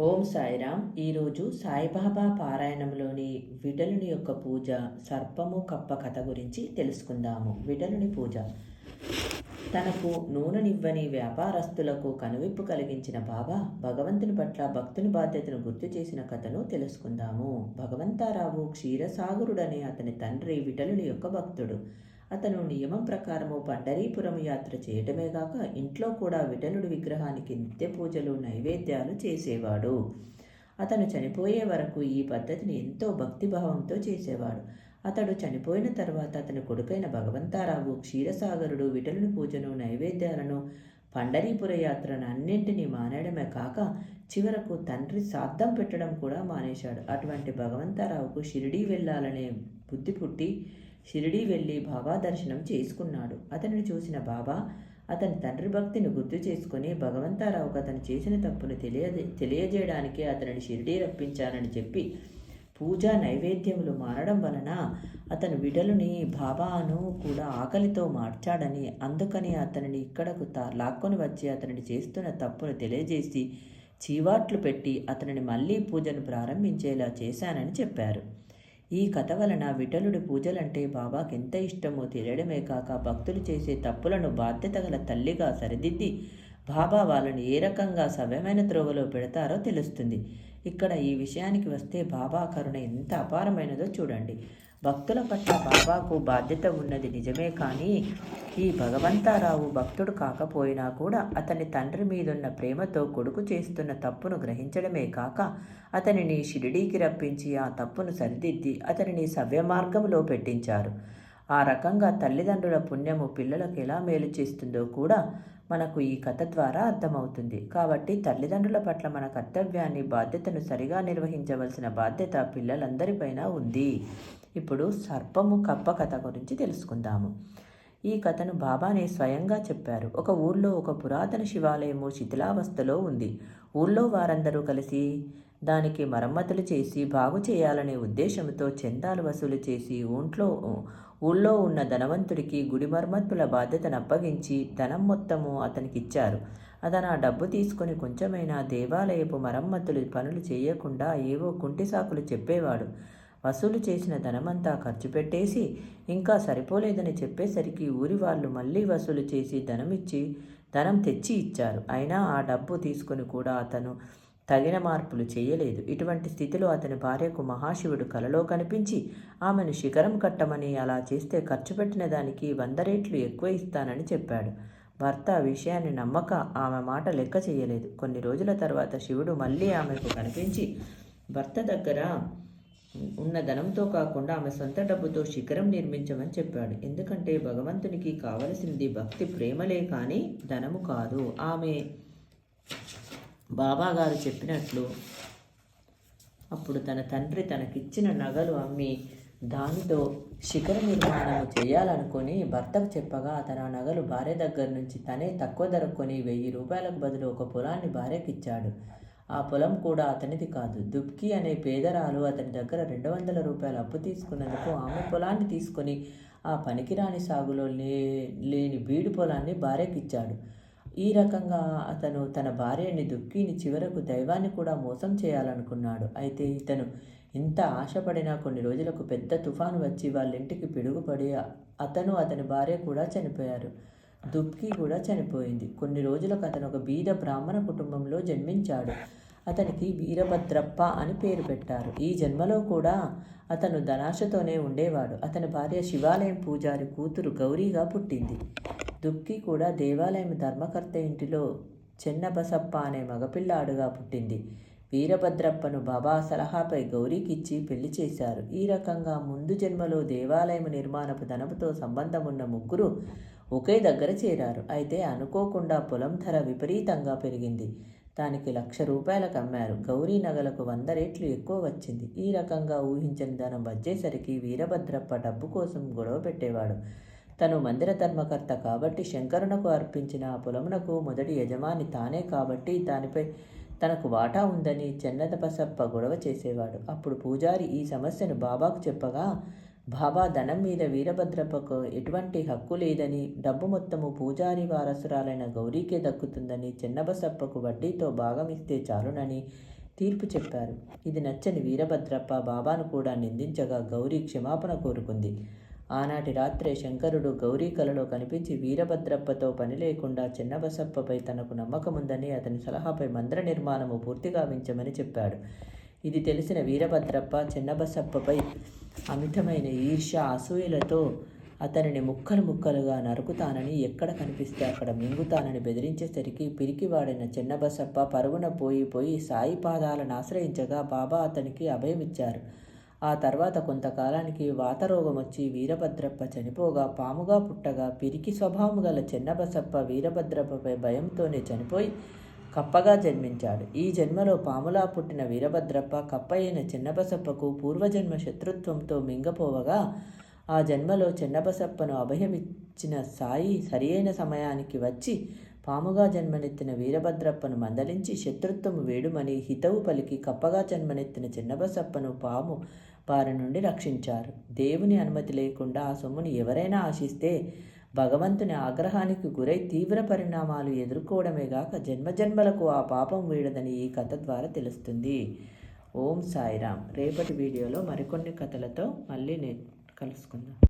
ఓం సాయిరామ్ ఈరోజు సాయిబాబా పారాయణంలోని విడలుని యొక్క పూజ సర్పము కప్ప కథ గురించి తెలుసుకుందాము. విడలుని పూజ. తనకు నూనెనివ్వని వ్యాపారస్తులకు కనువిప్పు కలిగించిన బాబా భగవంతుని పట్ల భక్తుని బాధ్యతను గుర్తు చేసిన కథను తెలుసుకుందాము. భగవంతారావు క్షీరసాగరుడనే అతని తండ్రి విటలుని యొక్క భక్తుడు. అతను నియమం ప్రకారము పండరీపురం యాత్ర చేయటమే గాక ఇంట్లో కూడా విఠలుడి విగ్రహానికి నిత్య పూజలు నైవేద్యాలు చేసేవాడు. అతను చనిపోయే వరకు ఈ పద్ధతిని ఎంతో భక్తిభావంతో చేసేవాడు. అతడు చనిపోయిన తర్వాత అతని కొడుకైన భగవంతారావు క్షీరసాగరుడు విఠలుని పూజను నైవేద్యాలను పండరీపుర యాత్రను అన్నింటినీ మానేయడమే కాక చివరకు తండ్రి సార్థం పెట్టడం కూడా మానేశాడు. అటువంటి భగవంతారావుకు షిరిడీ వెళ్ళాలనే బుద్ధి పుట్టి షిరిడీ వెళ్ళి బాబా దర్శనం చేసుకున్నాడు. అతనిని చూసిన బాబా అతని తండ్రి భక్తిని గుర్తు చేసుకుని భగవంతారావుకు అతను చేసిన తప్పును తెలియజే తెలియజేయడానికి అతనిని షిరిడీ రప్పించానని చెప్పి పూజా నైవేద్యములు మారడం వలన అతను విడలుని బాబాను కూడా ఆకలితో మార్చాడని అందుకని అతనిని ఇక్కడకు తా లాక్కొని వచ్చి అతనిని చేస్తున్న తప్పును తెలియజేసి చీవాట్లు పెట్టి అతనిని మళ్ళీ పూజను ప్రారంభించేలా చేశానని చెప్పారు. ఈ కథ వలన విఠలుడి పూజలంటే బాబాకెంత ఎంత ఇష్టమో తెలియడమే కాక భక్తులు చేసే తప్పులను బాధ్యత గల తల్లిగా సరిదిద్ది బాబా వాళ్ళని ఏ రకంగా సవ్యమైన త్రోవలో పెడతారో తెలుస్తుంది. ఇక్కడ ఈ విషయానికి వస్తే బాబా కరుణ ఎంత అపారమైనదో చూడండి. భక్తుల పట్ల బాబాకు బాధ్యత ఉన్నది నిజమే కానీ ఈ భగవంతారావు భక్తుడు కాకపోయినా కూడా అతని తండ్రి మీదున్న ప్రేమతో కొడుకు చేస్తున్న తప్పును గ్రహించడమే కాక అతనిని షిరిడీకి రప్పించి ఆ తప్పును సరిదిద్ది అతనిని సవ్య మార్గంలో పెట్టించారు. ఆ రకంగా తల్లిదండ్రుల పుణ్యము పిల్లలకు ఎలా మేలు చేస్తుందో కూడా మనకు ఈ కథ ద్వారా అర్థమవుతుంది. కాబట్టి తల్లిదండ్రుల పట్ల మన కర్తవ్యాన్ని బాధ్యతను సరిగా నిర్వహించవలసిన బాధ్యత పిల్లలందరిపైన ఉంది. ఇప్పుడు సర్పము కప్ప కథ గురించి తెలుసుకుందాము. ఈ కథను బాబానే స్వయంగా చెప్పారు. ఒక ఊళ్ళో ఒక పురాతన శివాలయము శిథిలావస్థలో ఉంది. ఊళ్ళో వారందరూ కలిసి దానికి మరమ్మతులు చేసి బాగు చేయాలనే ఉద్దేశంతో చందాలు వసూలు చేసి ఒంట్లో ఊళ్ళో ఉన్న ధనవంతుడికి గుడి మరమ్మతుల బాధ్యతను అప్పగించి ధనం మొత్తము అతనికి ఇచ్చారు అతను ఆ డబ్బు తీసుకుని కొంచెమైనా దేవాలయపు మరమ్మతులు పనులు చేయకుండా ఏవో కుంటి సాకులు చెప్పేవాడు. వసూలు చేసిన ధనమంతా ఖర్చు పెట్టేసి ఇంకా సరిపోలేదని చెప్పేసరికి ఊరి వాళ్ళు మళ్ళీ వసూలు చేసి ధనమిచ్చి ధనం తెచ్చి ఇచ్చారు. అయినా ఆ డబ్బు తీసుకుని కూడా అతను తగిన మార్పులు చేయలేదు. ఇటువంటి స్థితిలో అతని భార్యకు మహాశివుడు కలలో కనిపించి ఆమెను శిఖరం కట్టమని అలా చేస్తే ఖర్చు పెట్టిన దానికి వంద రేట్లు ఎక్కువ ఇస్తానని చెప్పాడు. భర్త ఆ విషయాన్ని నమ్మక ఆమె మాట లెక్క చేయలేదు. కొన్ని రోజుల తర్వాత శివుడు మళ్ళీ ఆమెకు కనిపించి భర్త దగ్గర ఉన్న ధనంతో కాకుండా ఆమె సొంత డబ్బుతో శిఖరం నిర్మించమని చెప్పాడు. ఎందుకంటే భగవంతునికి కావలసింది భక్తి ప్రేమలే కానీ ధనము కాదు. ఆమె బాబాగారు చెప్పినట్లు అప్పుడు తన తండ్రి తనకిచ్చిన నగలు అమ్మి దానితో శిఖర నిర్మాణం చేయాలనుకుని భర్తకు చెప్పగా అతను ఆ నగలు భార్య దగ్గర నుంచి తనే తక్కువ ధర కొని వెయ్యి రూపాయలకు బదులు ఒక పొలాన్ని భార్యకిచ్చాడు. ఆ పొలం కూడా అతనిది కాదు. దుబ్కి అనే పేదరాలు అతని దగ్గర రెండు వందల రూపాయలు అప్పు తీసుకున్నందుకు ఆమె పొలాన్ని తీసుకొని ఆ పనికిరాని సాగులో లే లేని బీడు పొలాన్ని భార్యకిచ్చాడు. ఈ రకంగా అతను తన భార్యని దుఃఖిని చివరకు దైవాన్ని కూడా మోసం చేయాలనుకున్నాడు. అయితే ఇతను ఇంత ఆశపడినా కొన్ని రోజులకు పెద్ద తుఫాను వచ్చి వాళ్ళ ఇంటికి పిడుగుపడి అతను అతని భార్య కూడా చనిపోయారు. దుఃఖి కూడా చనిపోయింది. కొన్ని రోజులకు అతను ఒక బీద బ్రాహ్మణ కుటుంబంలో జన్మించాడు. అతనికి వీరభద్రప్ప అని పేరు పెట్టారు. ఈ జన్మలో కూడా అతను ధనాశతోనే ఉండేవాడు. అతని భార్య శివాలయం పూజారి కూతురు గౌరీగా పుట్టింది. దుక్కి కూడా దేవాలయం ధర్మకర్త ఇంటిలో చెన్నబసప్ప అనే మగపిల్లాడుగా పుట్టింది. వీరభద్రప్పను బాబా సలహాపై గౌరీకిచ్చి పెళ్ళి చేశారు. ఈ రకంగా ముందు జన్మలో దేవాలయం నిర్మాణపు ధనముతో సంబంధం ఉన్న ముగ్గురు ఒకే దగ్గర చేరారు. అయితే అనుకోకుండా పొలం ధర విపరీతంగా పెరిగింది. దానికి లక్ష రూపాయలకు అమ్మారు గౌరీ నగలకు వంద రేట్లు ఎక్కువ వచ్చింది. ఈ రకంగా ఊహించని ధనం వచ్చేసరికి వీరభద్రప్ప డబ్బు కోసం గొడవ పెట్టేవాడు. తను మందిర ధర్మకర్త కాబట్టి శంకరునకు అర్పించిన ఆ పొలమునకు మొదటి యజమాని తానే కాబట్టి దానిపై తనకు వాటా ఉందని చెన్నదపసప్ప గొడవ చేసేవాడు. అప్పుడు పూజారి ఈ సమస్యను బాబాకు చెప్పగా బాబా ధనం మీద వీరభద్రప్పకు ఎటువంటి హక్కు లేదని డబ్బు మొత్తము పూజారి వారసురాలైన గౌరీకే దక్కుతుందని చిన్నబసప్పకు వడ్డీతో భాగమిస్తే చాలునని తీర్పు చెప్పారు. ఇది నచ్చని వీరభద్రప్ప బాబాను కూడా నిందించగా గౌరీ క్షమాపణ కోరుకుంది. ఆనాటి రాత్రే శంకరుడు గౌరీ కలలో కనిపించి వీరభద్రప్పతో పని లేకుండా చిన్నబసప్పపై తనకు నమ్మకముందని అతని సలహాపై మందిర నిర్మాణము పూర్తిగా వించమని చెప్పాడు. ఇది తెలిసిన వీరభద్రప్ప చిన్నబసప్పపై అమితమైన ఈర్ష్య అసూయలతో అతనిని ముక్కలు ముక్కలుగా నరుకుతానని ఎక్కడ కనిపిస్తే అక్కడ మింగుతానని బెదిరించేసరికి పిరికివాడిన చిన్నబసప్ప పరుగున పోయి పోయి సాయి పాదాలను ఆశ్రయించగా బాబా అతనికి అభయమిచ్చారు. ఆ తర్వాత కొంతకాలానికి వాతరోగం వచ్చి వీరభద్రప్ప చనిపోగా పాముగా పుట్టగా పిరికి స్వభావం గల చిన్నబసప్ప వీరభద్రప్పపై భయంతోనే చనిపోయి కప్పగా జన్మించాడు. ఈ జన్మలో పాములా పుట్టిన వీరభద్రప్ప కప్ప అయిన చిన్నబసప్పకు పూర్వజన్మ శత్రుత్వంతో మింగపోవగా ఆ జన్మలో చిన్నబసప్పను అభయమిచ్చిన సాయి సరియైన సమయానికి వచ్చి పాముగా జన్మనెత్తిన వీరభద్రప్పను మందలించి శత్రుత్వము వేడుమని హితవు పలికి కప్పగా జన్మనెత్తిన చిన్నబసప్పను పాము వారి నుండి రక్షించారు. దేవుని అనుమతి లేకుండా ఆ సొమ్మును ఎవరైనా ఆశిస్తే భగవంతుని ఆగ్రహానికి గురై తీవ్ర పరిణామాలు ఎదుర్కోవడమే గాక జన్మజన్మలకు ఆ పాపం వీడదని ఈ కథ ద్వారా తెలుస్తుంది. ఓం సాయిరామ్. రేపటి వీడియోలో మరికొన్ని కథలతో మళ్ళీ నే కలుసుకుందాం.